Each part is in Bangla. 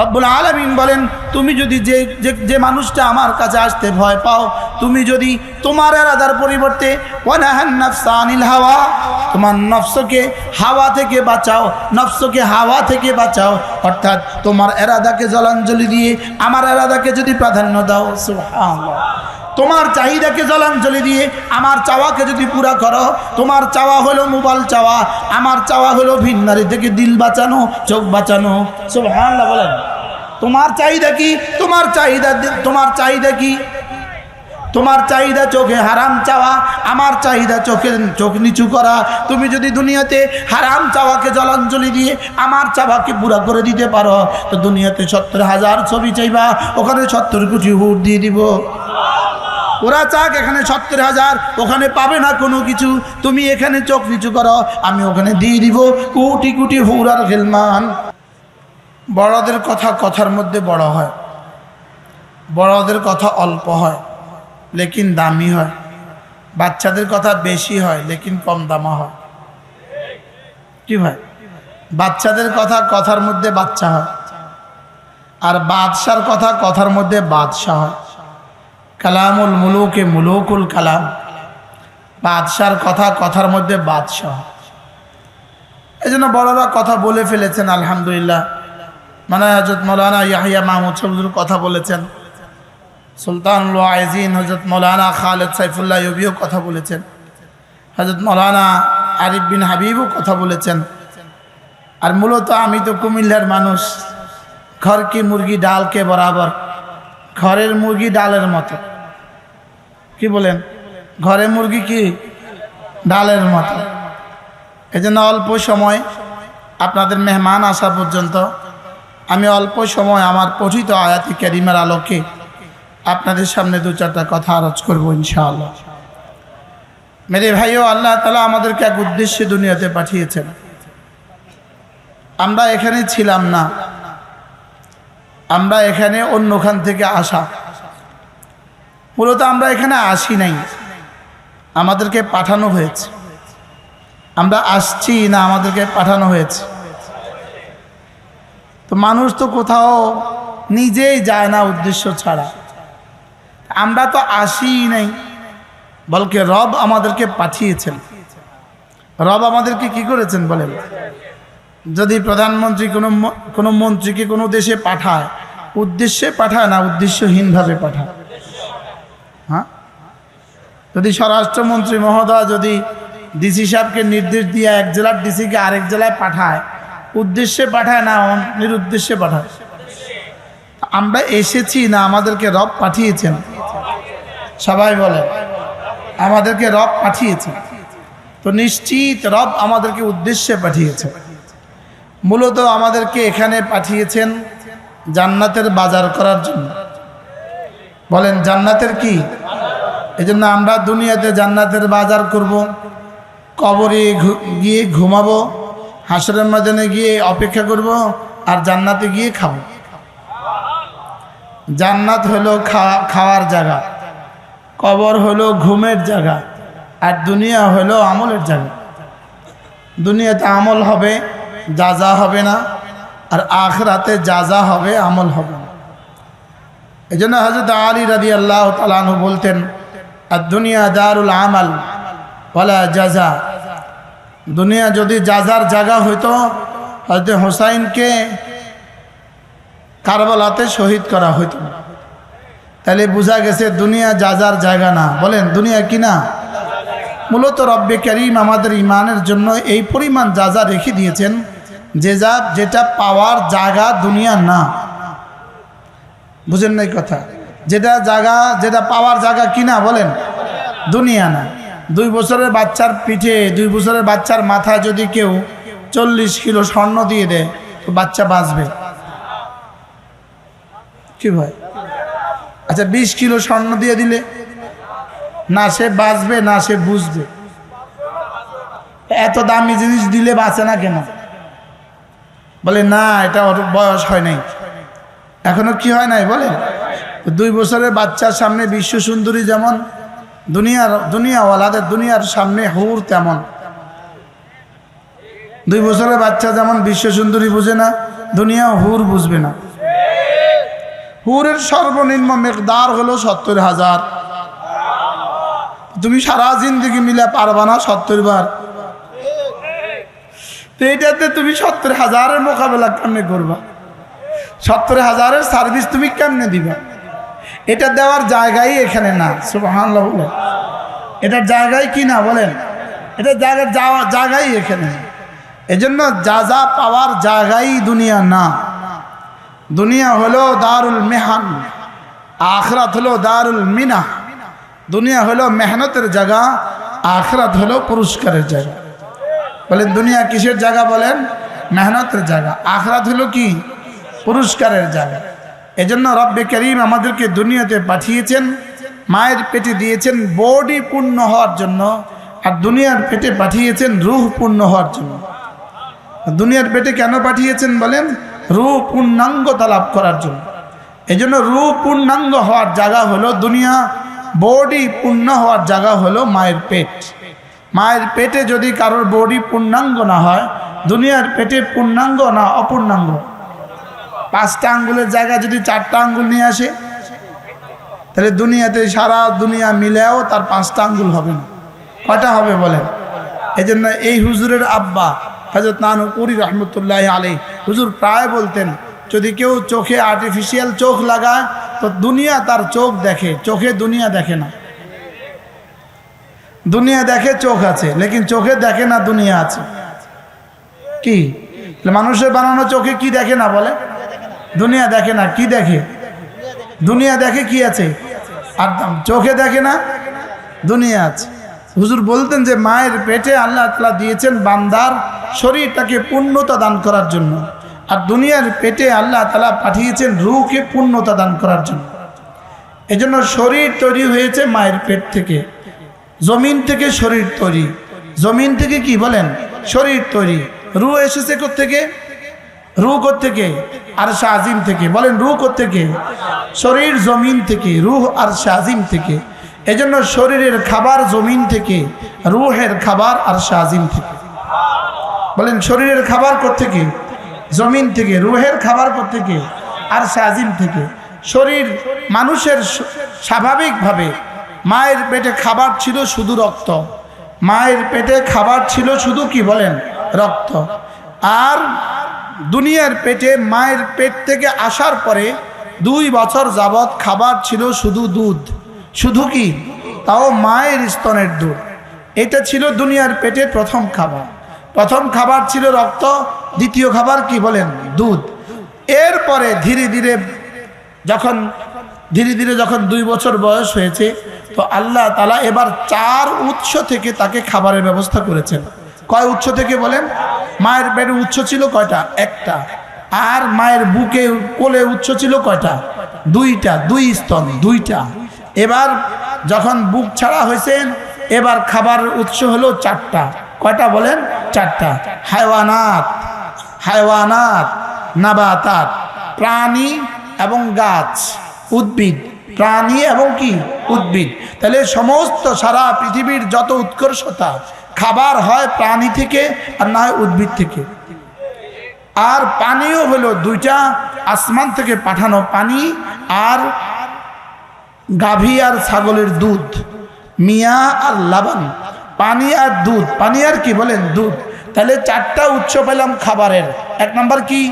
রব্বুল আলমিন বলেন, তুমি যদি যে, যে- মানুষটা আমার কাছে আসতে ভয় পাও, তুমি যদি তোমার এরাদার পরিবর্তে হাওয়া, তোমার নফসকে হাওয়া থেকে বাঁচাও, নফসকে হাওয়া থেকে বাঁচাও, অর্থাৎ তোমার এরাদাকে জলাঞ্জলি দিয়ে আমার এরাদাকে যদি প্রাধান্য দাও তোমার চাহিদাকে জলাঞ্জলি দিয়ে আমার চাওয়াকে যদি পুরা করো, তোমার চাওয়া হলো মোবাইল চাওয়া, আমার চাওয়া হলো ভিন্নারি থেকে দিল বাঁচানো, চোখ বাঁচানো সব হ্যাঁ বলেন। তোমার চাহিদা কি? তোমার চাহিদা তোমার চাহিদা কি? তোমার চাহিদা চোখে হারাম চাওয়া, আমার চাহিদা চোখে চোখ নিচু করা। তুমি যদি দুনিয়াতে হারাম চাওয়াকে জলাঞ্জলি দিয়ে আমার চাওয়াকে পুরা করে দিতে পারো, তো দুনিয়াতে সত্তর হাজার ছবি চাইবা, ওখানে সত্তর কোটি হুট দিয়ে দিব। ওরা চাক এখানে সত্তর হাজার, ওখানে পাবে না কোনো কিছু। তুমি এখানে চোখ নিচু করো, আমি ওখানে দিয়ে দিব। কোটি কোটি হুরার গেলমান বড়দের কথা কথার মধ্যে বড় হয়। বড়দের কথা অল্প হয়, লেকিন দামি হয়। বাচ্চাদের কথা বেশি হয়, লেকিন কম দামা হয়। কি ভাই? বাচ্চাদের কথা কথার মধ্যে বাচ্চা হয়। আর বাদশার কথা কথার মধ্যে বাদশাহ হয়। কালামুল মুলুকে মুলুকুল কালাম। বাদশার কথা কথার মধ্যে বাদশাহ এই জন্য বড়রা কথা বলে ফেলেছেন, আলহামদুলিল্লাহ। মানে হজরত মৌলানা ইয়াহিয়া মাহমুদ সবজুর কথা বলেছেন। সুলতানুল আইজিন হজরত মৌলানা খালেদ সাইফুল্লাহ ইউবিও কথা বলেছেন। হজরত মৌলানা আরিফ বিন হাবিবও কথা বলেছেন। আর মূলত আমি তো কুমিল্লার মানুষ। ঘর কি মুরগি ডালকে বরাবর? ঘরের মুরগি ডালের মতো। কি বলেন? ঘরে মুরগি কি? ডালের মতো। এই জন্য অল্প সময় আপনাদের মেহমান আসা পর্যন্ত আমি অল্প সময় আমার পঠিত আয়াতি ক্যারিমার আলোকে আপনাদের সামনে দু চারটা কথা আরজ করব ইনশাআল্লাহ। মেরে ভাইও, আল্লাহ তালা আমাদেরকে এক উদ্দেশ্যে দুনিয়াতে পাঠিয়েছেন। আমরা এখানে ছিলাম না। আমরা এখানে অন্যখান থেকে আসা। মূলত আমরা এখানে আসি নাই। আমাদেরকে পাঠানো হয়েছে। আমরা আসছি না, আমাদেরকে পাঠানো হয়েছে। তো মানুষ তো কোথাও নিজেই যায় না উদ্দেশ্য ছাড়া। আমরা তো আসি নাই, বলকে রব আমাদেরকে পাঠিয়েছেন। রব আমাদেরকে কি করেছেন বলেন? যদি প্রধানমন্ত্রী কোনো কোনো মন্ত্রীকে কোনো দেশে পাঠায়, উদ্দেশ্যে পাঠায় না, উদ্দেশ্যহীনভাবে পাঠায়? হ্যাঁ? যদি স্বরাষ্ট্রমন্ত্রী মহোদয় যদি ডিসি সাহেবকে নির্দেশ দিয়ে এক জেলার ডিসিকে আরেক জেলায় পাঠায় উদ্দেশ্যে পাঠায় না নিরুদ্দেশ্যে পাঠায়। আমরা এসেছি না, আমাদেরকে রব পাঠিয়েছেন। সবাই বলে আমাদেরকে রব পাঠিয়েছেন। তো নিশ্চিত রব আমাদেরকে উদ্দেশ্যে পাঠিয়েছে। মূলত আমাদেরকে এখানে পাঠিয়েছেন জান্নাতের বাজার করার জন্য। বলেন, জান্নাতের কি? এই জন্য আমরা দুনিয়াতে জান্নাতের বাজার করব, কবরে গিয়ে ঘুমাবো হাসরের ময়দানে গিয়ে অপেক্ষা করব আর জান্নাতে গিয়ে খাব। জান্নাত হলো খাওয়া, খাওয়ার জায়গা। কবর হলো ঘুমের জায়গা। আর দুনিয়া হলো আমলের জায়গা। দুনিয়াতে আমল হবে, যা যা হবে না। আর আখরাতে যা যা হবে, আমল হবে না। এই জন্য হজরত আলী রাদি আল্লাহ তালু বলতেন আর দুনিয়া দারুল আমাল বলা যাজা দুনিয়া যদি যাজার জায়গা হইতো, হয়তো হোসাইনকে কারবালাতে শহীদ করা হইত। তাহলে বোঝা গেছে দুনিয়া যাজার জায়গা না। বলেন, দুনিয়া কি না? মূলত রব্বে করিম আমাদের ইমানের জন্য এই পরিমাণ যা যা রেখে দিয়েছেন, যে যা, যেটা পাওয়ার জায়গা দুনিয়া না। বুঝেন নাই কথা? যেটা জায়গা, যেটা পাওয়ার জায়গা কিনা বলেন, দুনিয়া না। দুই বছরের বাচ্চার পিঠে, দুই বছরের বাচ্চার মাথায় যদি কেউ চল্লিশ কিলো স্বর্ণ দিয়ে দেয়, তো বাচ্চা বাঁচবে। কি ভাই আচ্ছা বিশ কিলো স্বর্ণ দিয়ে দিলে না সে বাঁচবে, না সে বুঝবে। এত দামি জিনিস দিলে বাঁচে না কেন? বলে, না, এটা ওর বয়স হয় নাই। এখনও কি হয় নাই বলে দুই বছরের বাচ্চার সামনে বিশ্ব সুন্দরী যেমন দুনিয়ার, দুনিয়াওয়ালাদের দুনিয়ার সামনে হুর তেমন। দুই বছরের বাচ্চা যেমন বিশ্ব সুন্দরী বুঝে না দুনিয়া হুর বুঝবে না। হুরের সর্বনিম্ন মেকদার হলো সত্তর হাজার। তুমি সারা জিন্দগি মিলে পারবা না সত্তর বার। তো এটাতে তুমি সত্তর হাজারের মোকাবেলা কেমনে করবা? সত্তর হাজারের সার্ভিস তুমি কেমনে দিবা? এটা দেওয়ার জায়গাই এখানে না বলে। এটার জায়গায় কি না বলেন? এটা জায়গা যাওয়া জায়গাই এখানে। এজন্য যা যা পাওয়ার জায়গাই দুনিয়া না। দুনিয়া হলো দারুল মেহান, আখরাত হলো দারুল মিনা। দুনিয়া হলো মেহনতের জায়গা, আখরাত হলো পুরস্কারের জায়গা। বলেন, দুনিয়া কিসের জায়গা বলেন? মেহনতের জায়গা। আখরাত হলো কি? পুরস্কারের জায়গা। এজন্য রব্বে করিম আমাদেরকে দুনিয়াতে পাঠিয়েছেন, মায়ের পেটে দিয়েছেন, বডি পূর্ণ হওয়ার জন্য, আর দুনিয়ার পেটে পাঠিয়েছেন, রুহ পূর্ণ হওয়ার জন্য। দুনিয়ার পেটে কেন পাঠিয়েছেন বলেন? রূহ পূর্ণাঙ্গতা লাভ করার জন্য। এই জন্য রূহ পূর্ণাঙ্গ হওয়ার জায়গা হলো দুনিয়া, বডি পূর্ণ হওয়ার জায়গা হলো মায়ের পেট। মায়ের পেটে যদি কারোর বডি পূর্ণাঙ্গ না হয়, দুনিয়ার পেটে পূর্ণাঙ্গ না অপূর্ণাঙ্গ? পাঁচটা আঙ্গুলের জায়গায় যদি চারটা আঙ্গুল নিয়ে আসে, তাহলে দুনিয়াতে সারা দুনিয়া মিলেও তার পাঁচটা আঙ্গুল হবে না। কটা হবে বলেন? এই জন্য এই হুজুরের আব্বা হজরত নানুপুরি রহমতুল্লাহ আলী হুজুর প্রায় বলতেন, যদি কেউ চোখে আর্টিফিশিয়াল চোখ লাগায়, তো দুনিয়া তার চোখ দেখে, চোখে দুনিয়া দেখে না। দুনিয়া দেখে চোখ আছে, লেকিন চোখে দেখে না দুনিয়া আছে। কি? মানুষের বানানো চোখে কি দেখে না বলে? দুনিয়া দেখে না, কি দেখে? দুনিয়া দেখে কি আছে? আর চোখে দেখে না, দুনিয়া আছে। হুজুর বলতেন যে, মায়ের পেটে আল্লাহ তালা দিয়েছেন বান্দার শরীরটাকে পূর্ণতা দান করার জন্য। আর দুনিয়ার পেটে আল্লাহ তালা পাঠিয়েছেন রুকে পূর্ণতা দান করার জন্য। এজন্য শরীর তৈরি হয়েছে মায়ের পেট থেকে। জমিন থেকে শরীর তৈরি। জমিন থেকে কি বলেন? শরীর তৈরি। রু এসেছে থেকে রু থেকে আর শাহিম থেকে। বলেন, রু থেকে শরীর জমিন থেকে, রুহ আর শাহিম থেকে। এজন্য শরীরের খাবার জমিন থেকে, রুহের খাবার আর শাহিম থেকে। বলেন, শরীরের খাবার থেকে জমিন থেকে, রুহের খাবার থেকে আর শাহিম থেকে। শরীর মানুষের স্বাভাবিকভাবে মায়ের পেটে খাবার ছিল শুধু রক্ত। মায়ের পেটে খাবার ছিল শুধু কি বলেন? রক্ত। আর দুনিয়ার পেটে মায়ের পেট থেকে আসার পরে দুই বছর যাবৎ খাবার ছিল শুধু দুধ। শুধু কি? তাও মায়ের স্তনের দুধ। এটা ছিল দুনিয়ার পেটে প্রথম খাবার। প্রথম খাবার ছিল রক্ত, দ্বিতীয় খাবার কি বলেন? দুধ। এরপরে ধীরে ধীরে যখন, ধীরে ধীরে যখন দুই বছর বয়স হয়েছে, তো আল্লাহ তালা এবার চার উৎস থেকে তাকে খাবারের ব্যবস্থা করেছেন। কয় উৎস থেকে বলেন? মায়ের পেটে উৎস ছিল কয়টা? একটা। আর মায়ের বুকে কোলে উৎস ছিল কয়টা? দুইটা, দুই স্তন, দুইটা। এবার যখন বুক ছাড়া হয়েছেন এবার খাবার উৎস হলো চারটা। কয়টা বলেন? চারটা। হায়ওয়ানাত হায়ওয়ানাত, নাবাতাত, প্রাণী এবং গাছ, উদ্ভিদ। প্রাণী এবং কি? উদ্ভিদ। তাহলে সমস্ত সারা পৃথিবীর যত উৎকর্ষতা খাবার হয় প্রাণী থেকে আর না হয় উদ্ভিদ থেকে। আর পানিও হলো দুইটা, আসমান থেকে পাঠানো পানি আর গাভী আর ছাগলের দুধ, মিয়া আর লাবান পানি আর দুধ, পানি আর কি বলেন? দুধ। তাহলে চারটা উৎস পেলাম খাবারের। এক নাম্বার কি?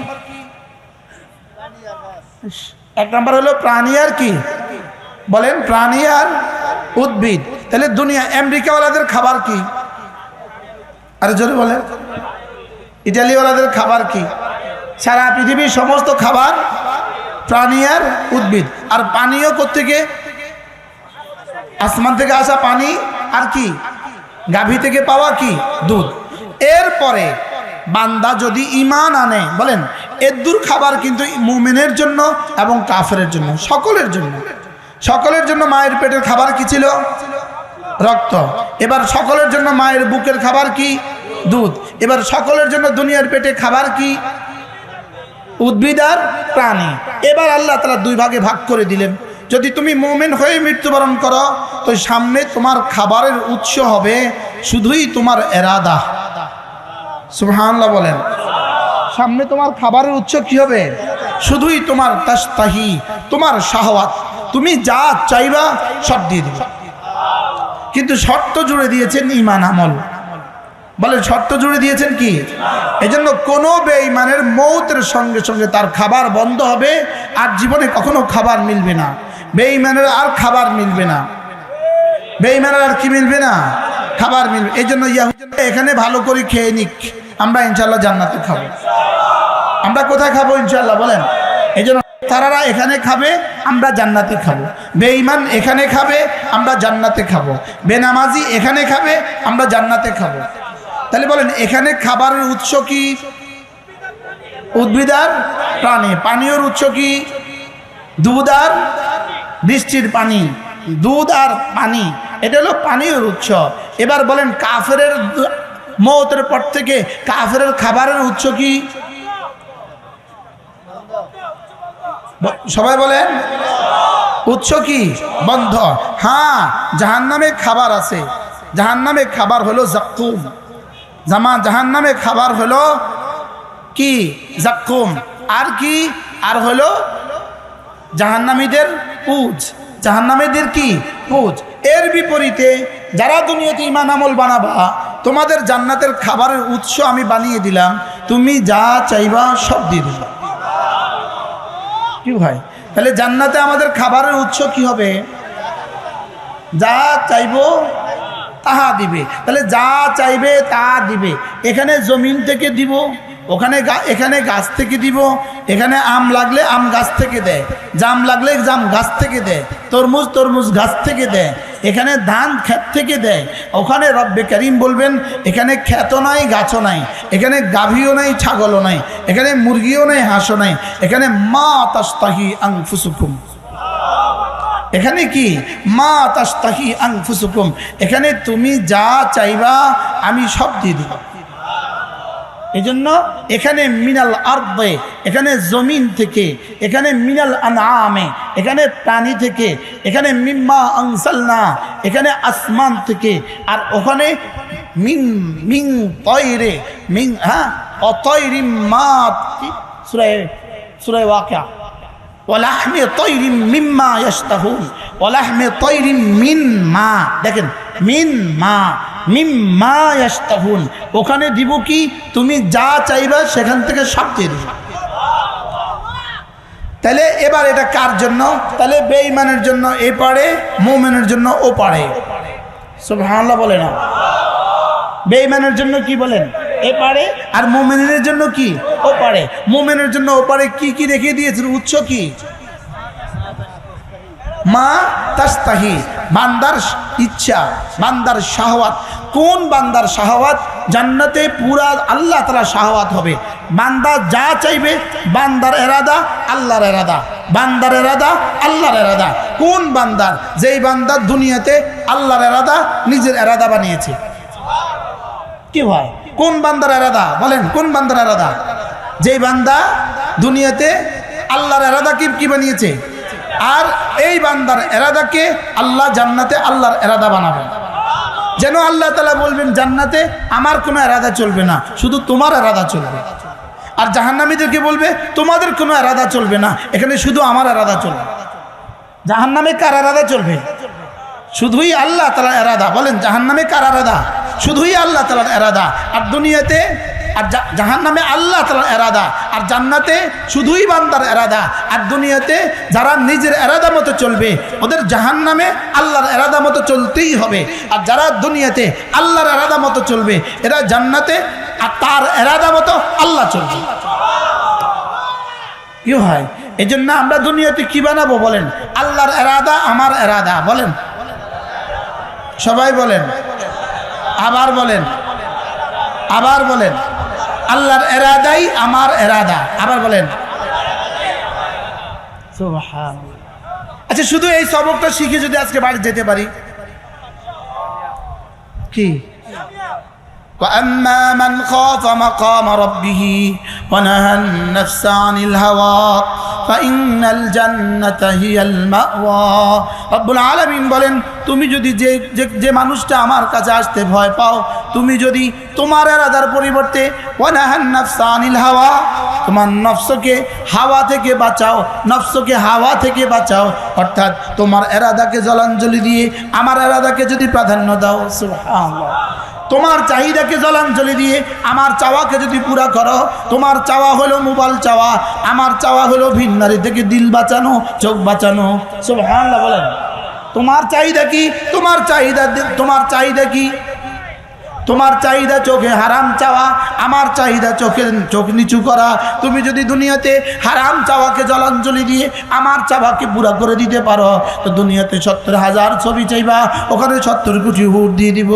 এক নাম্বার হলো প্রাণী আর কি? বলেন প্রাণী আর উদ্ভিদ। তাহলে দুনিয়া, আমেরিকাওয়ালাদের খাবার কি? আরে জোরে বলেন। ইটালিওয়ালাদের খাবার কি? সারা পৃথিবীর সমস্ত খাবার প্রাণী আর উদ্ভিদ। আর পানীয় থেকে আসমান থেকে আসা পানি আর কি? গাভী থেকে পাওয়া কি? দুধ। এরপরে বান্দা যদি ইমান আনে, বলেন, এদ্দুর খাবার কিন্তু মুমিনের জন্য এবং কাফের জন্য, সকলের জন্য। সকলের জন্য মায়ের পেটের খাবার কি ছিল? রক্ত। এবার সকলের জন্য মায়ের বুকের খাবার কি? দুধ। এবার সকলের জন্য দুনিয়ার পেটে খাবার কি? উদ্ভিদ আর প্রাণী। এবার আল্লাহ তালা দুই ভাগে ভাগ করে দিলেন। যদি তুমি মোমেন হয়ে মৃত্যুবরণ করো, তো সামনে তোমার খাবারের উৎস হবে শুধুই তোমার এরাদা। সুবহানাল্লাহ বলেন। সামনে তোমার খাবারের উৎস কি হবে? শুধুই তোমার তাস্তাহি, তোমার শাহওয়াত। তুমি যা চাইবা সব দিয়ে দিবে। কিন্তু শর্ত জুড়ে দিয়েছেন ইমান আমল। বলে শর্ত জুড়ে দিয়েছেন কি? এই জন্য কোনো বেঈমানের মৌতের সঙ্গে সঙ্গে তার খাবার বন্ধ হবে, আর জীবনে কখনো খাবার মিলবে না। বেঈমানের আর খাবার মিলবে না। বেঈমানের আর কি মিলবে না? খাবার মিলবে। এই জন্য এখানে ভালো করে খেয়ে নিক। আমরা ইনশাল্লাহ জান্নাতে খাব। আমরা কোথায় খাব ইনশাল্লাহ বলেন। এই জন্য তারারা এখানে খাবে, আমরা জান্নাতে খাব। বেঈমান এখানে খাবে, আমরা জান্নাতে খাব। বেনামাজি এখানে খাবে, আমরা জান্নাতে খাব। তাহলে বলেন, এখানে খাবারের উৎস কি? উদ্ভিদ আর প্রাণী। পানীয়র উৎস কি? দুধ আর বৃষ্টির পানি। দুধ আর পানি, এটা হলো পানীয় উৎস। এবার বলেন কাফের মৌতের পর থেকে কাফের খাবারের উৎস কি? সবাই বলেন। উৎস কি? বন্ধ হ্যাঁ জাহান নামে খাবার আছে। জাহান নামে খাবার হলো জাক্কুম। জামা জাহান নামে খাবার হলো কি? জাক্কুম। আর কি? আর হলো জাহান্নামীদের পুজ জাহান্নামীদের কি? পুজ এর বিপরীতে যারা দুনিয়াতে ইমান আমল বানাবা, তোমাদের জান্নাতের খাবারের উৎস আমি বানিয়ে দিলাম। তুমি যা চাইবা সব দিয়ে দিবা। কি ভাই? তাহলে জান্নাতে আমাদের খাবারের উৎস কি হবে? যা চাইব তাহা দিবে। তাহলে যা চাইবে তা দিবে। এখানে জমিন থেকে দিব। ওখানে এখানে গাছ থেকে দিব, এখানে আম লাগলে আম গাছ থেকে দেয় জাম লাগলে জাম গাছ থেকে দেয় তরমুজ তরমুজ গাছ থেকে দেয় এখানে ধান ক্ষেত থেকে দেয় ওখানে রব্বে করিম বলবেন, এখানে ক্ষেত নাই, গাছও নাই, এখানে গাভীও নাই, ছাগলও নাই, এখানে মুরগিও নাই, হাঁসও নাই, এখানে মা তাস্তাহি আং ফুসুকুম এখানে কি? মা তাস্তাহি আং ফুসুকুম এখানে তুমি যা চাইবা, আমি সব দিয়ে দিব। এই জন্য এখানে মিনাল আর্দে, এখানে জমিন থেকে, এখানে মিনাল আনামে এখানে প্রাণী থেকে, এখানে মিম্মা আংসালনা এখানে আসমান থেকে, আর ওখানে মিন মিং তৈরে মিং হ্যাঁ অতৈরি মা সুরায় ওয়াকিয়া। ওলাহমে তৈরি মিম্মা ওলাহমে তৈরি মিন মা। দেখেন, মিন মা মিম্মা ওখানে দিব কি? তুমি যা চাইবা সেখান থেকে সব দিয়ে দিবে। তাহলে এবার এটা কার জন্য? তাহলে বেঈমানের জন্য এ পারে, মোমেনের জন্য ও পারে। সুবহানাল্লাহ বলে না বেঈমানের জন্য কি বলেন? এ পারে আর মোমেনের জন্য কি? ও পারে। মোমেনের জন্য ও পারে কি কি রেখে দিয়েছিল উৎস কি? মা তাস্তাহি, বান্দার ইচ্ছা, বান্দার শাহওয়াত। কোন বান্দার শাহওয়াত? জান্নাতে পুরা আল্লাহ তালা শাহওয়াত হবে। বান্দা যা চাইবে, বান্দার এরাদা, আল্লাহর এরাদা। বান্দার এরাদা, আল্লাহর এরাদা। কোন বান্দার? যেই বান্দার দুনিয়াতে আল্লাহর এরাদা, নিজের এরাদা বানিয়েছে। কি হয় কোন বান্দার এরাদা? বলেন, কোন বান্দার এরাদা? যেই বান্দা দুনিয়াতে আল্লাহর এরাদা কি কি বানিয়েছে? আর এই বান্দার এরাদাকে আল্লাহ জান্নাতে আল্লাহর এরাদা বানাবেন। যেন আল্লাহ তালা বলবেন, জান্নাতে আমার কোনো এরাদা চলবে না, শুধু তোমার এরাদা চলবে। আর জাহান্নামীদেরকে বলবে, তোমাদের কোনো এরাদা চলবে না, এখানে শুধু আমার এরাদা চলবে। জাহান্নামে কার এরাদা চলবে? শুধুই আল্লাহ তালা এরাদা। বলেন, জাহান্নামে কার এরাদা? শুধুই আল্লাহ তালার এরাদা। আর দুনিয়াতে আর জাহান নামে আল্লাহ তালার এরাদা। আর জান্নাতে শুধুই বান্দার এরাদা। আর দুনিয়াতে যারা নিজের এরাদা মতো চলবে, ওদের জাহান নামে আল্লাহর এরাদা মতো চলতেই হবে। আর যারা দুনিয়াতে আল্লাহর এরাদা মতো চলবে, এরা জান্নাতে আর তার এরাদা মতো আল্লাহ চলবে। কি হয়? এই জন্য আমরা দুনিয়াতে কি বানাবো বলেন? আল্লাহর এরাদা, আমার এরাদা বলেন। সবাই বলেন। আবার বলেন। আবার বলেন। আল্লাহর এরাদাই আমার এরাদা। আবার বলেন। আচ্ছা শুধু এই সবকটা শিখে যদি আজকে বাড়ি যেতে পারি। কি? وأما من خاف مقام ربه ونهى النفس عن الهوى فإن الجنة هي المأوى রব্বুল আলামিন বলেন তুমি যদি যে যে- যে মানুষটা আমার কাছে আসতে ভয় পাও তুমি যদি তোমার এরাদার পরিবর্তে ওয়ানাহান নাফসা আনিল হাওয়া তোমার নফসকে হাওয়া থেকে বাঁচাও নফসকে হাওয়া থেকে বাঁচাও অর্থাৎ তোমার এরাদাকে জলাঞ্জলি দিয়ে আমার এরাদাকে যদি প্রাধান্য দাও সুবহানাল্লাহ তোমার চাহিদাকে জলাঞ্জলি দিয়ে আমার চাওয়াকে যদি পুরা করো, তোমার চাওয়া হলো মোবাইল চাওয়া, আমার চাওয়া হলো ভিন্নারি থেকে দিল বাঁচানো, চোখ বাঁচানো। সব হ্যাঁ বলেন। তোমার চাহিদা কি? তোমার চাহিদা তোমার চাহিদা কি? তোমার চাহিদা চোখে হারাম চাওয়া, আমার চাহিদা চোখে, চোখ নিচু করা। তুমি যদি দুনিয়াতে হারাম চাওয়াকে জলাঞ্জলি দিয়ে আমার চাওয়াকে পুরা করে দিতে পারো, তো দুনিয়াতে সত্তর হাজার ছবি চাইবা, ওখানে সত্তর কোটি হুট দিয়ে দিব।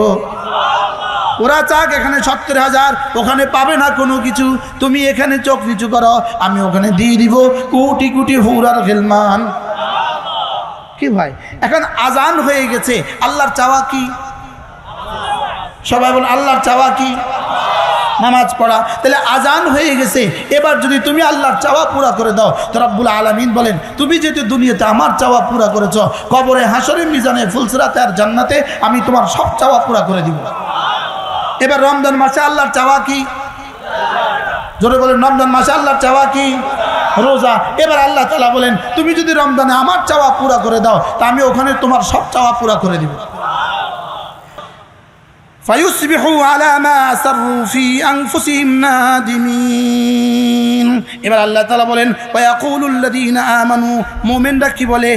ওরা চাক, এখানে সত্তর হাজার, ওখানে পাবে না কোনো কিছু। তুমি এখানে চোখ নিচু করো, আমি ওখানে দিয়ে দিব কোটি কোটি হুরার খেলমান। কি ভাই? এখন আজান হয়ে গেছে, আল্লাহর চাওয়া কি? সবাই বল, আল্লাহর চাওয়া কি? নামাজ পড়া। তাহলে আজান হয়ে গেছে। এবার যদি তুমি আল্লাহর চাওয়া পুরা করে দাও, তো রব্বুল আলমিন বলেন, তুমি যেহেতু দুনিয়াতে আমার চাওয়া পুরা করেছ, কবরে হাসরে মিজানে ফুলসরাতে আর জান্নাতে আমি তোমার সব চাওয়া পুরা করে দিব। এবার রমজান মাসে আল্লাহর চাওয়া কি? জোরে বলেন, রমজান মাসে আল্লাহর চাওয়া কি? রোজা। এবার আল্লাহ তালা বলেন, তুমি যদি রমজানে আমার চাওয়া পুরা করে দাও, তা আমি ওখানে তোমার সব চাওয়া পুরা করে দিব। فيصبحوا على ما أسروا في أنفسهم نادمين. এবার আল্লাহ তালা বলেন আমানু। মোমেনরা কি বলে?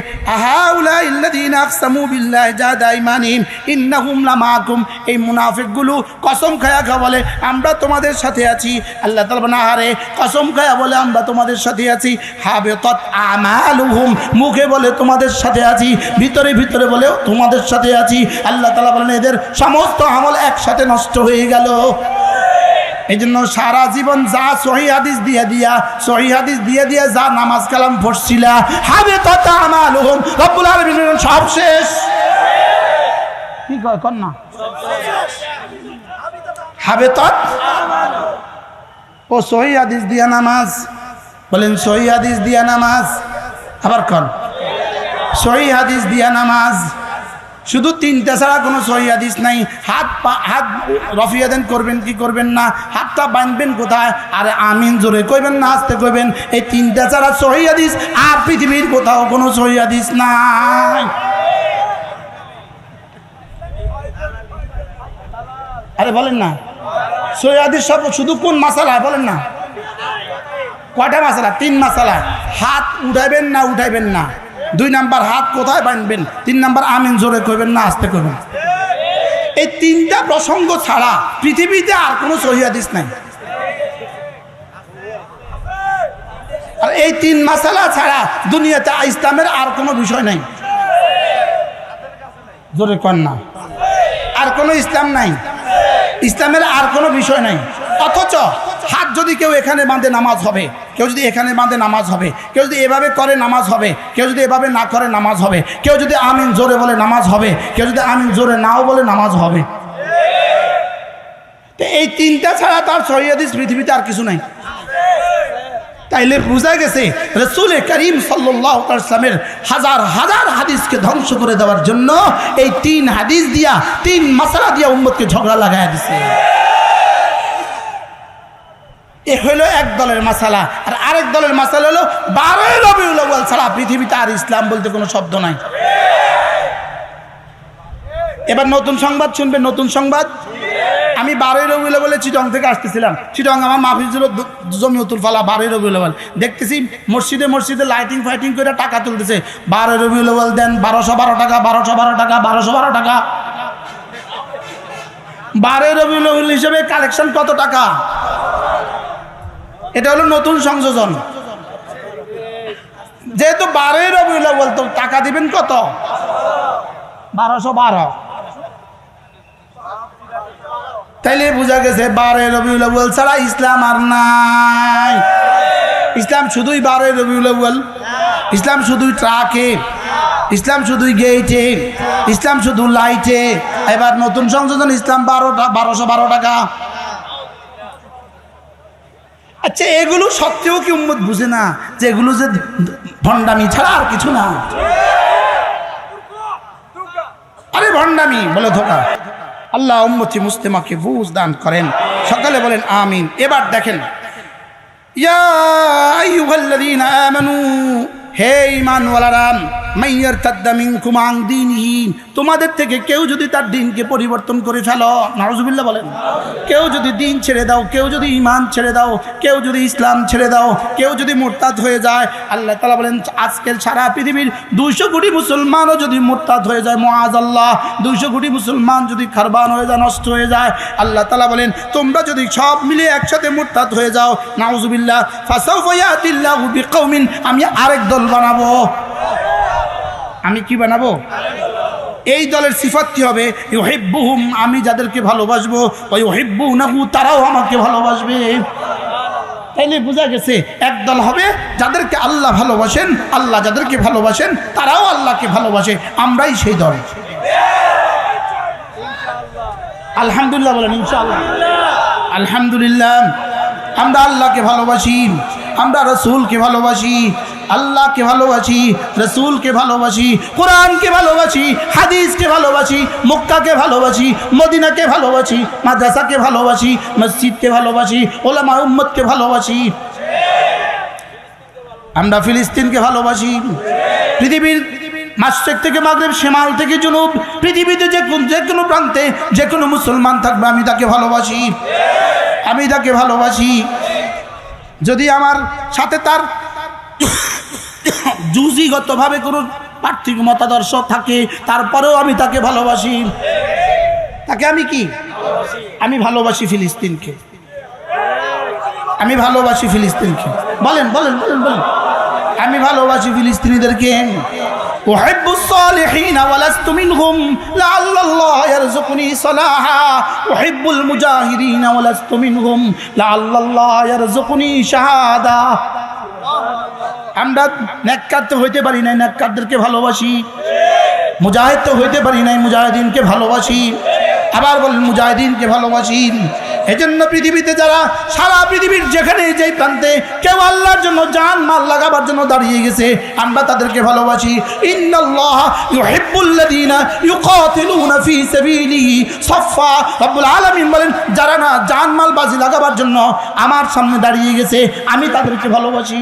এই মুনাফিকগুলো কসম খায়া খা বলে, আমরা তোমাদের সাথে আছি। আল্লাহ তালা না হারে কসম খায়া বলে আমরা তোমাদের সাথে আছি। হাবে তৎ আমালুহুম, মুখে বলে তোমাদের সাথে আছি, ভিতরে ভিতরে বলেও তোমাদের সাথে আছি। আল্লাহ তালা বলেন, এদের সমস্ত আমল একসাথে নষ্ট হয়ে গেল। এই জন্য সারা জীবন যা সহি হাদিস দিয়ে দিয়া, সহি হাদিস দিয়ে দিয়া যা নামাজ কালাম পড়ছিলা হাবে তত আমার সব শেষ। কি কর না। হাবে ও সহি হাদিস দিয়া নামাজ। বলেন, সহি হাদিস দিয়া নামাজ। আবার কন সহি হাদিস দিয়া নামাজ। শুধু তিনটা ছাড়া কোনো সহি হাদিস নাই। হাত পা, হাত রফিয়া দেন করবেন কি করবেন না? হাতটা বাঁধবেন কোথায়? আরে আমিন জোরে কইবেন না আসতে কইবেন। এই তিনটা ছাড়া সহি হাদিস আর পৃথিবীর কোথাও কোনো সহি হাদিস নাই। আরে বলেন না। সহি হাদিস সব শুধু কোন মাসালা? বলেন না। কয়টা মাসালা? তিন মাসালা। হাত উঠাইবেন না উঠাইবেন না। দুই নাম্বার হাত কোথায় বাঁধবেন তিন নাম্বার আমিন জোরে কইবেন না আসতে কইবেন। এই তিনটা প্রসঙ্গ ছাড়া পৃথিবীতে আর কোনো সহিদিস নাই। আর এই তিন মাসালা ছাড়া দুনিয়াতে ইসলামের আর কোনো বিষয় নাই। জোরে কন না। আর কোনো ইসলাম নাই। ইসলামের আর কোনো বিষয় নাই। অথচ হাত যদি কেউ এখানে বাঁধে নামাজ হবে, কেউ যদি এখানে বাঁধে নামাজ হবে, কেউ যদি এভাবে করে নামাজ হবে, কেউ যদি এভাবে না করে নামাজ হবে, কেউ যদি আমিন জোরে বলে নামাজ হবে, কেউ যদি আমিন জোরে নাও বলে নামাজ হবে। তো এই তিনটা ছাড়া তার সহিদিস পৃথিবীতে আর কিছু নাই। তাইলে বোঝা গেছে, রসুল করিম সাল্লামের হাজার হাজার হাদিসকে ধ্বংস করে দেওয়ার জন্য এই তিন হাদিস দিয়া, তিন মশলা দিয়া উম্মতকে ঝগড়া লাগাই দিছে। এ হলো এক দলের মাসালা, আর আরেক দলের মাসালা হলো বারোই রবিউল আউয়াল ছাড়া পৃথিবীতে আর ইসলাম বলতে কোনো শব্দ নাই। এবার নতুন সংবাদ শুনবেন, নতুন সংবাদ? আমি বারোই রবিউল বলে চিটং থেকে আসতেছিলাম। চিটং আমার মাফিজ ছিল জমিয়তুল ফালা, বারোই রবিউল আউয়াল। দেখতেছি মসজিদে মসজিদে লাইটিং ফাইটিং করে টাকা তুলতেছে। বারোই রবিউল আউয়াল দেন বারোশো বারো টাকা, বারোশো বারো টাকা, বারোশো বারো টাকা। বারোই রবিউল হিসেবে কালেকশন কত টাকা? এটা হলো নতুন সংযোজন। যেহেতু বারোই রবিউল আউয়াল, তো টাকা দিবেন কত? বারোশো বারো। তাইলে বোঝা গেছে বারোই আউয়াল ছাড়া ইসলাম আর নাই। ইসলাম শুধুই বারোই রবিউল ইসলাম শুধুই ট্রাকে। ইসলাম শুধুই গেইটে। ইসলাম শুধু লাইটে। এবার নতুন সংযোজন ইসলাম বারোটা বারোশো বারো টাকা। আচ্ছা এগুলো সত্ত্বেও কি উম্মত বুঝে না যে এগুলো যে ভণ্ডামি ছাড়া আর কিছু না? আরে ভণ্ডামি, বলে ধোকা। আল্লাহ উম্মতি মুস্তেমাকে বুঝ দান করেন। সকালে বলেন আমিন। এবার দেখেন। ইয়া আমানু হে ঈমানওয়ালারা মাইয়ার তাদ্দামিনকুম আন দীনিহি, তোমাদের থেকে কেউ যদি তার দিনকে পরিবর্তন করে ফেলো, নাউজুবিল্লাহ বলেন, কেউ যদি দিন ছেড়ে দাও, কেউ যদি ঈমান ছেড়ে দাও, কেউ যদি ইসলাম ছেড়ে দাও, কেউ যদি মোরতাদ হয়ে যায়, আল্লাহ তাআলা বলেন, আজকের সারা পৃথিবীর দুইশো কোটি মুসলমানও যদি মোরতাদ হয়ে যায় মুআজ আল্লাহ দুইশো কোটি মুসলমান যদি খারবান হয়ে যায়, নষ্ট হয়ে যায়, আল্লাহ তাআলা বলেন, তোমরা যদি সব মিলে একসাথে মোরতাদ হয়ে যাও, নাউজুবিল্লাহ বিকৌমিন আমি আরেক দল বানাবো। আমি কি বানাবো? এই দলের সিফাত কি হবে? ইউহিব্বুহুম, আমি যাদেরকে ভালোবাসবো ওই ইউহিব্বুনাহু তারাও আমাকে ভালোবাসবে। তাইলে বোঝা গেছে একদল হবে যাদেরকে আল্লাহ ভালোবাসেন, আল্লাহ যাদেরকে ভালোবাসেন, তারাও আল্লাহকে ভালোবাসে। আমরাই সেই দল। আলহামদুলিল্লাহ বলেন, ইনশাআল্লাহ। আলহামদুলিল্লাহ। আমরা আল্লাহকে ভালোবাসি, আমরা রসুলকে ভালোবাসি আল্লাহকে ভালোবাসি, রসুলকে ভালোবাসি, কোরআনকে ভালোবাসি, হাদিসকে ভালোবাসি, মক্কাকে ভালোবাসি, মদিনাকে ভালোবাসি, মাদ্রাসাকে ভালোবাসি, মসজিদকে ভালোবাসি ওলামা উম্মদকে ভালোবাসি। আমরা ফিলিস্তিনকে ভালোবাসি। পৃথিবীর মাসেক থেকে মাগরেব সেমাল থেকে জুনুব, পৃথিবীতে যে যে কোনো প্রান্তে যে কোনো মুসলমান থাকবে, আমি তাকে ভালোবাসি। আমি তাকে ভালোবাসি। যদি আমার সাথে তার জুজিগতভাবে কোনো পার্থিব মতাদর্শ থাকে তারপরেও আমি তাকে ভালোবাসি তাকে আমি কি আমি ভালোবাসি ফিলিস্তিনকে আমি ভালোবাসি ফিলিস্তিনকে বলেন বলেন বলেন বলেন আমি ভালোবাসি ফিলিস্তিনিদেরকে أحب الصالحين ولست منهم لعل الله يرزقني صلاحا أحب المجاهدين ولست منهم لعل الله يرزقني شهادة আমরা নেককার তো হইতে পারি নাই, নেককারদেরকে ভালোবাসি। মুজাহিদ তো হইতে পারি নাই, মুজাহিদিনকে ভালোবাসি। আবার বলেন, মুজাহিদিনকে ভালোবাসি। এজন্য পৃথিবীতে যারা, সারা পৃথিবীর যেখানে যেই প্রান্তে কেউ আল্লাহর জন্য জান মাল লাগাবার জন্য দাঁড়িয়ে গেছে, আমরা তাদেরকে ভালোবাসি। আলামিন বলেন, যারা না জান মাল বাজি লাগাবার জন্য আমার সামনে দাঁড়িয়ে গেছে, আমি তাদেরকে ভালোবাসি।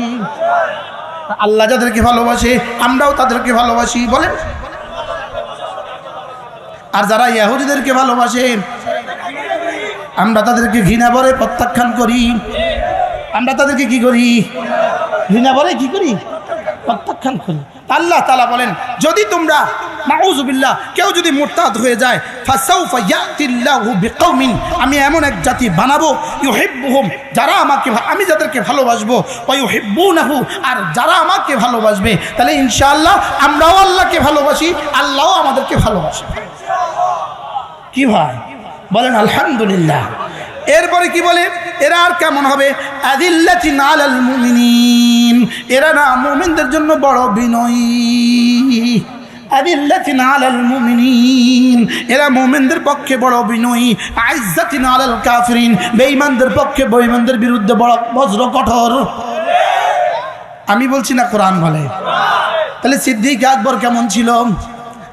আল্লাহ যাদেরকে ভালোবাসে, আমরাও তাদেরকে ভালোবাসি, বলেন। আর যারা ইয়াহুদিদেরকে ভালোবাসে, আমরা তাদেরকে ঘৃণা বলে প্রত্যাখ্যান করি। আমরা তাদেরকে কি করি? ঘৃণা বলে কি করি? প্রত্যাখ্যান করি। আল্লাহ তালা বলেন, যদি তোমরা নাউজুবিল্লাহ, কেউ যদি মোরতাদ হয়ে যায় আমি এমন এক জাতি বানাবো, ইউহিব্বুহুম, যারা আমাকে আমি যাদেরকে ভালোবাসবো ইউহিব্বুনাহু আর যারা আমাকে ভালোবাসবে, তাহলে ইনশাআল্লাহ আমরাও আল্লাহকে ভালোবাসি, আল্লাহও আমাদেরকে ভালোবাসে। কি ভাই? বলেন, আলহামদুলিল্লাহ। এরপরে কি বলে? এরা আর কেমন হবে? এরা না মুমিনদের জন্য বড় বিনয়ী। আদিল্লাতিন আলাল মুমিনিন। এরা মুমিনদের পক্ষে বড় বিনয়ী। আইজ্জাতিন আলাল কাফিরিন। বেঈমানদের পক্ষে বেঈমানদের বিরুদ্ধে বড় বজ্র কঠোর। আমি বলছি না কোরআন বলে। তাহলে সিদ্দিক আকবর কেমন ছিল?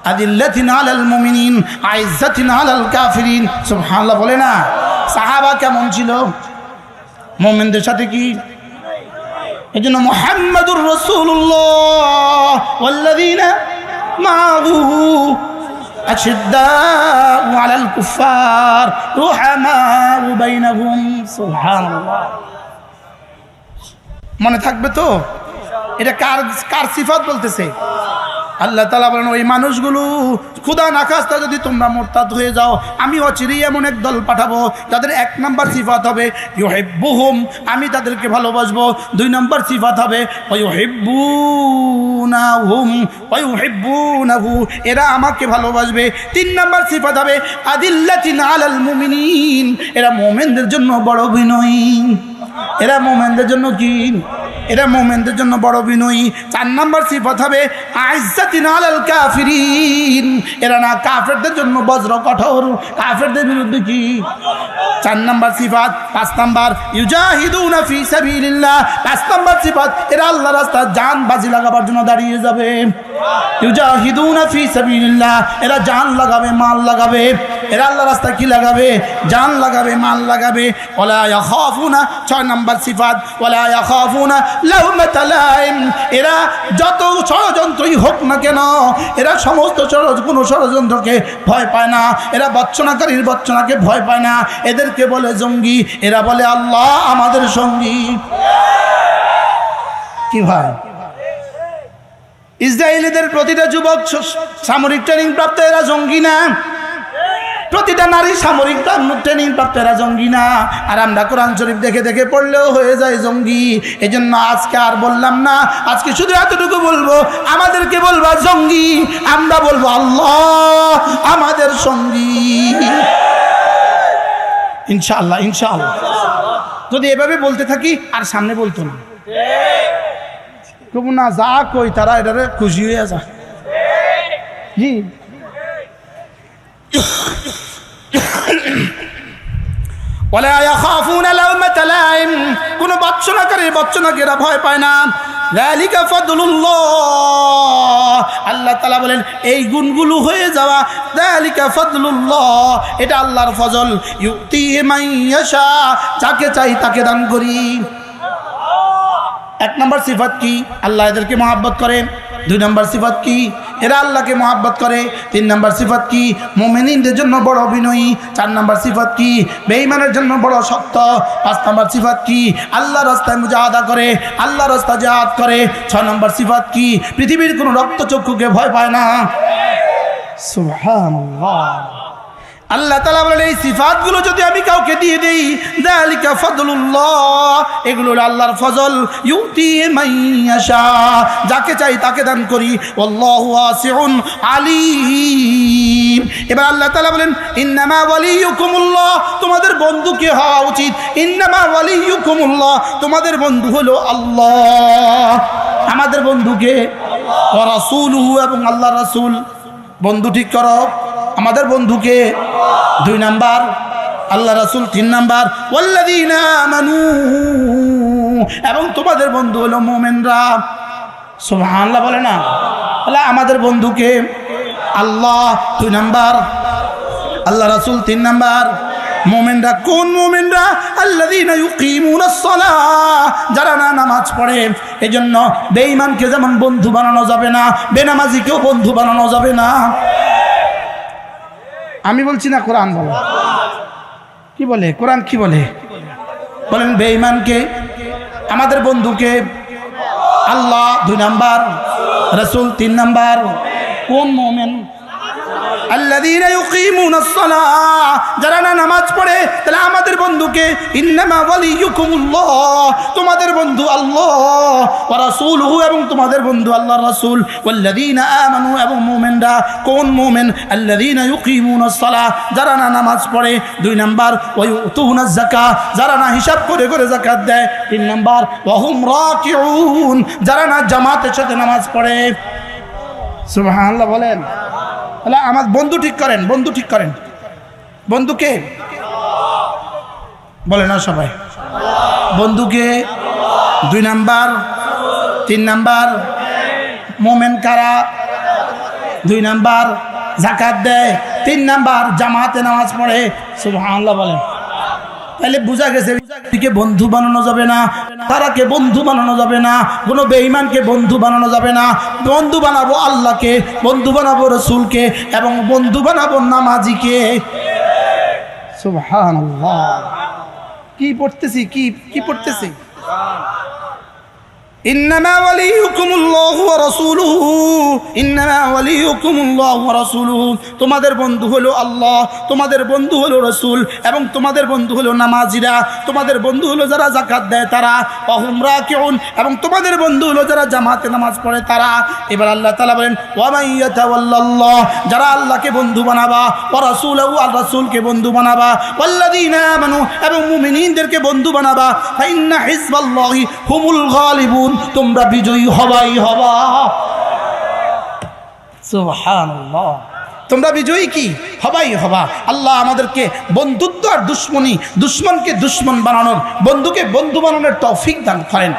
আদিল্লাতিন আলাল মুমিনিন, আইজ্জাতিন আলাল কাফিরিন। সুবহানাল্লাহ বলে না। সাহাবা কেমন ছিল? মুমিনদের সাথে কি? এই জন্য মোহাম্মদুর রসুল্লাহ ওয়াল্লাযীনা মাআহু أشداء على الكفار رحماء بينهم سبحان الله মনে থাকবে তো এটা কার কার সিফাত বলতেছে আল্লাহ তালা বলেন, ওই মানুষগুলো ক্ষুদা নাকাস্তা যদি তোমরা মোরতাদ হয়ে যাও, আমি অচিরেই এমন এক দল পাঠাবো তাদের এক নম্বর সিফাত হবে, ইউহিব্বুহুম, আমি তাদেরকে ভালোবাসবো। দুই নম্বর সিফাত হবে ওই হেব্বু না হুম ওই হেব্বু না হু এরা আমাকে ভালোবাসবে। তিন নম্বর সিফাত হবে, আদিল্লাতিন আলাল মুমিনিন, এরা মোমেনদের জন্য বড় বিনয়ী এরা মোমেনদের জন্য কি এরা মোমেনদের জন্য বড় বিনয়ী। চার নাম্বার সিফত হবে কাফিরিন। এরা না কাফেরদের জন্য বজ্র কঠোর, কাফেরদের বিরুদ্ধে কি চার নাম্বার সিফাত, পাঁচ নাম্বার, ইউজাহিদুনা ফি সাবিলিল্লাহ। পাঁচ নাম্বার সিফাত, এরা আল্লাহ রাস্তায় জান বাজি লাগাবার জন্য দাঁড়িয়ে যাবে। ইউজাহিদুনা ফি সাবিলিল্লাহ, এরা জান লাগাবে, মাল লাগাবে। এরা আল্লাহ রাস্তায় কি লাগাবে? জান লাগাবে, মাল লাগাবে। ওলা ইয়াখাফুনা ছয় নাম্বার সিফাত এরা যত ষড়যন্ত্রই হোক না কেন, এরা সমস্ত কোনো ষড়যন্ত্রকে ভয় পায় না। এরা বচ্চনাকারীর বচ্চনাকে ভয় পায় না। এদেরকে বলে জঙ্গি, এরা বলে আল্লাহ আমাদের সঙ্গী। কি ভাই? ইসরায়েলিদের প্রতিটা যুবক সামরিক ট্রেনিং প্রাপ্ত এরা জঙ্গি না। প্রতিটা নারী সামরিক ট্রেনিং প্রাপ্ত এরা জঙ্গি না। আর আমরা কোরআন শরীফ দেখে দেখে পড়লেও হয়ে যায় জঙ্গি। এই জন্য আজকে আর বললাম না, আজকে শুধু এতটুকু বলব, আমাদেরকে বলবা জঙ্গি, আমরা বলব আল্লাহ আমাদের সঙ্গী। ইনশাআল্লাহ ইনশাআল্লাহ। যদি এভাবে বলতে থাকি, আর সামনে বলতো না। তবু না যা কই, তারা এটারে খুশি হয়ে যা জি। কোন বচ্চনাকারী বচ্চনাকেরা ভয় পায় না। আল্লাহ তাআলা বলেন, এই গুণগুলো হয়ে যাওয়া, যালিকা ফাদলুল্লাহ, এটা আল্লাহর ফজল। ইউতি মান ইয়াশা, যাকে চাই তাকে দান করি। এক নম্বর সিফাত কি? আল্লাহ এদেরকে মহাব্বত করে দুই নম্বর সিফাত কি? এরা আল্লাহকে মহাব্বত করে। তিন নম্বর সিফাত কি? মোমেনিনদের জন্য বড় অভিনয়ী। চার নম্বর সিফাত কি? বেঈমানের জন্য বড় শক্ত। পাঁচ নম্বর সিফাত কি? আল্লাহ রাস্তায় মুজাহাদা করে আল্লাহ রাস্তা জাহাদ করে। ছ নম্বর সিফাত কি? পৃথিবীর কোনো রক্তচক্ষুকে ভয় পায় না। সুবহানাল্লাহ। আল্লাহ তালা বলেন, এই সিফাতগুলো যদি আমি কাউকে দিয়ে দেই দালিকা ফজলুল্লাহ এগুলো আল্লাহর ফজল, ইউতি মাইয়াশা যাকে চাই তাকে দান করি আল্লাহু ওয়াসিউন আলিম। এবার আল্লাহ তালা বলেন, ইন্নামা ওয়ালিয়ুকুমুল্লাহ, তোমাদের বন্ধু কে হওয়া উচিত? ইন্নামা ওয়ালিয়ুকুমুল্লাহ, তোমাদের বন্ধু হলো আল্লাহ। আমাদের বন্ধুকে রাসূলুহু এবং আল্লাহ রাসূল। বন্ধু ঠিক করো। আমাদের বন্ধুকে দুই নাম্বার, আল্লাহ রাসুল তিন নাম্বার আমানু, এবং তোমাদের বন্ধু হলো মোমেনরা। সুবহানাল্লাহ বলে না? তাহলে আমাদের বন্ধুকে আল্লাহ দুই নাম্বার, আল্লাহ রাসুল তিন নাম্বার, মোমেনরা কোন মোমেনরা? সালাহ, যারা না নামাজ পড়ে। এজন্য বেঈমানকে যেমন বন্ধু বানানো যাবে না, বেনামাজিকেও বন্ধু বানানো যাবে না। আমি বলছি না কোরআন বলে। কি বলে? কোরআন কি বলে? বলেন, বেঈমানকে, আমাদের বন্ধুকে, আল্লাহ দুই নাম্বার, রসুল তিন নাম্বার কোন মোমেন। যারা নামাজ পড়ে, তাহলে আমাদের বন্ধুকে, ইন্নামা তোমাদের বন্ধু আল্লাহ এবং তোমাদের বন্ধু আল্লাহর রাসূল। আমানু এবং কোন যারা না নামাজ পড়ে। দুই নাম্বার যারা না হিসাব করে করে দেয়। তিন নাম্বার যারা না জামাতের সাথে নামাজ পড়ে। বলেন। তাহলে আমার বন্ধু ঠিক করেন, বন্ধু ঠিক করেন। বন্ধুকে? বলে না সবাই। বন্ধুকে দুই নাম্বার, তিন নাম্বার, মোমেন কারা? দুই নাম্বার, জাকাত দেয়। তিন নাম্বার, জামাতে নামাজ পড়ে। সুবহানাল্লাহ বলেন। তাহলে বোঝা গেছে কে বন্ধু বানানো যাবে না, তারাকে বন্ধু বানানো যাবে না, কোনো বেঈমানকে বন্ধু বানানো যাবে না। বন্ধু বানাবো আল্লাহকে, বন্ধু বানাবো রসুলকে, এবং বন্ধু বানাবো নামাজিকে। সুবহানাল্লাহ। কি পড়তেছি কি কি পড়তেছি? ইন্নামা ওয়ালিয়ুকুমুল্লাহু ওয়া রাসূলুহু, ইন্নামা ওয়ালিয়ুকুমুল্লাহু ওয়া রাসূলুহু। তোমাদের বন্ধু হলো আল্লাহ, তোমাদের বন্ধু হলো রসুল এবং তোমাদের বন্ধু হলো নামাজিরা। তোমাদের বন্ধু হলো যারা জাকাত দেয় তারা। অহুম রাকিউন এবং তোমাদের বন্ধু হলো যারা জামাতে নামাজ পড়ে তারা। এবার আল্লাহ তাআলা বলেন ওয়া মাইয়াতাওয়াল্লাল্লাহ যারা আল্লাহকে বন্ধু বানাবা। ওয়া রাসূলহু, আর রাসূলকে বন্ধু বানাবা। ওয়াল্লাযীনা আমানু এবং মুমিনিনদেরকে বন্ধু বানাবা। ফাইন্না হিজবাল্লাহি হুমুল গালিবুন। তোমরা বিজয়ী হবাই হবা। তোমরা বিজয়ী কি? হবাই হবা। আল্লাহ আমাদেরকে বন্ধুত্ব আর দুশ্মনী, দুশ্মনকে দুশ্মন বানানোর, বন্ধুকে বন্ধু বানানোর তৌফিক দান করেন।